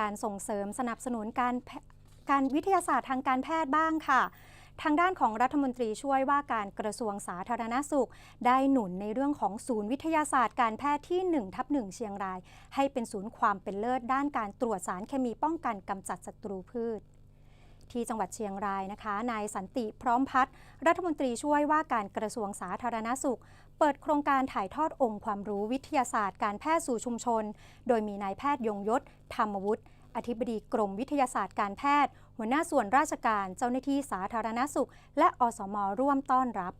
การส่งเสริมสนับสนุนการการวิทยาศาสตร์ทางการแพทย์บ้างค่ะ ทางด้านของรัฐมนตรีช่วยว่าการกระทรวงสาธารณสุข ได้หนุนในเรื่องของศูนย์วิทยาศาสตร์การแพทย์ที่1ทับ1เชียงราย ให้เป็นศูนย์ความเป็นเลิศด้านการตรวจสารเคมีป้องกันกำจัดศัตรูพืช ที่จังหวัดเชียงรายนะคะนายสันติพร้อมพัฒน์รัฐมนตรีช่วยว่าการกระทรวงสาธารณสุข เปิดโครงการถ่ายทอดองค์ความรู้วิทยาศาสตร์การแพทย์สู่ชุมชน โดยมีนายแพทย์ยงยศธรรมวุฒิอธิบดีกรมวิทยาศาสตร์การแพทย์ หัวหน้าส่วนราชการเจ้าหน้าที่สาธารณสุข และอสมร่วมต้อนรับ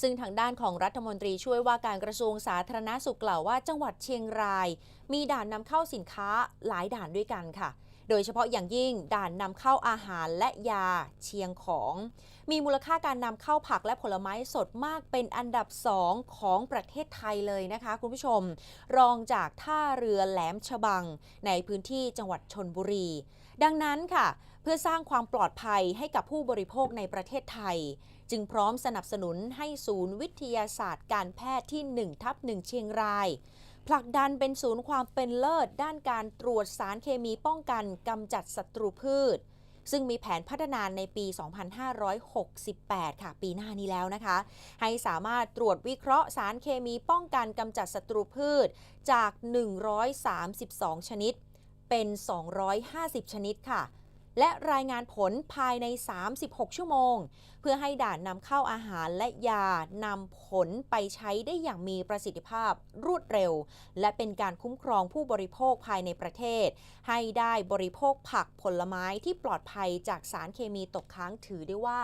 ซึ่งทางด้านของรัฐมนตรีช่วยว่าการกระทรวงสาธารณสุขกล่าวว่าจังหวัดเชียงราย มีด่านนำเข้าสินค้าหลายด่านด้วยกันค่ะ โดยเฉพาะอย่างยิ่งด่านนำเข้าอาหารและยาเชียงของ มีมูลค่าการนำเข้าผักและผลไม้สดมากเป็นอันดับสองของประเทศไทยเลยนะคะ คุณผู้ชม รองจากท่าเรือแหลมฉบัง ในพื้นที่จังหวัดชนบุรี ดังนั้นค่ะ เพื่อสร้างความปลอดภัยให้กับผู้บริโภคในประเทศไทย จึงพร้อมสนับสนุนให้ศูนย์วิทยาศาสตร์การแพทย์ที่1ทับ1เชียงราย ผลักดันเป็นศูนย์ความเป็นเลิศ ด้านการตรวจสารเคมีป้องกันกำจัดศัตรูพืช ซึ่งมีแผนพัฒนาในปี 2568 ค่ะ ปีหน้านี้แล้วนะคะ ให้สามารถตรวจวิเคราะห์สารเคมีป้องกันกำจัดศัตรูพืชจาก 132 ชนิด เป็น 250 ชนิดค่ะ และรายงานผลภายใน 36 ชั่วโมง เพื่อให้ด่านนำเข้าอาหารและยานำผลไปใช้ได้อย่างมีประสิทธิภาพรวดเร็ว และเป็นการคุ้มครองผู้บริโภคภายในประเทศ ให้ได้บริโภคผักผลไม้ที่ปลอดภัยจากสารเคมีตกค้างถือได้ว่า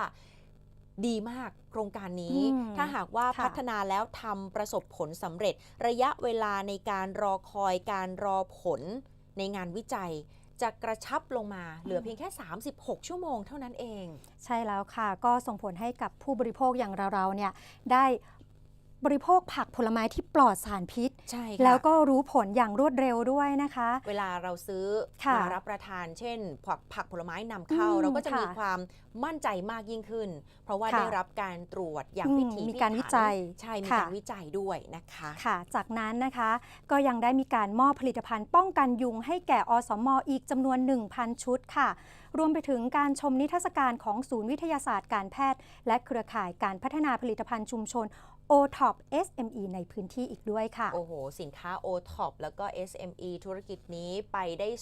ดีมากโครงการนี้อืมถ้าหากว่าค่ะพัฒนาแล้วทำประสบผลสำเร็จ ระยะเวลาในการรอคอยการรอผลในงานวิจัย จะกระชับลงมาเหลือเพียงแค่ 36 ชั่วโมงเท่านั้นเอง ใช่แล้วค่ะ ก็ส่งผลให้กับผู้บริโภคอย่างเราๆเนี่ยได้ บริโภคผักผลไม้ที่ปลอดสารพิษ ใช่ค่ะแล้วก็รู้ผลอย่างรวดเร็วด้วยนะคะ เวลาเราซื้อค่ะมารับประทานเช่นผักผักผลไม้นำเข้า อืมเราก็จะค่ะมีความมั่นใจมากยิ่งขึ้น เพราะว่าค่ะได้รับการตรวจอย่างอืมพิถีมีพิการถันวิจัยใช่มีค่ะ การวิจัยด้วยนะคะ ค่ะ จากนั้นนะคะ ก็ยังได้มีการมอบผลิตภัณฑ์ป้องกันยุงให้แก่อสมอีกจำนวน 1,000 ชุดค่ะ รวมไปถึงการชมนิทรรศการของศูนย์วิทยาศาสตร์การแพทย์ และเครือข่ายการพัฒนาผลิตภัณฑ์ชุมชน OTOP SME ในพื้นที่อีกด้วยค่ะ โอ้โห สินค้า o t o p แล้วก็ SME ธุรกิจนี้ไปได้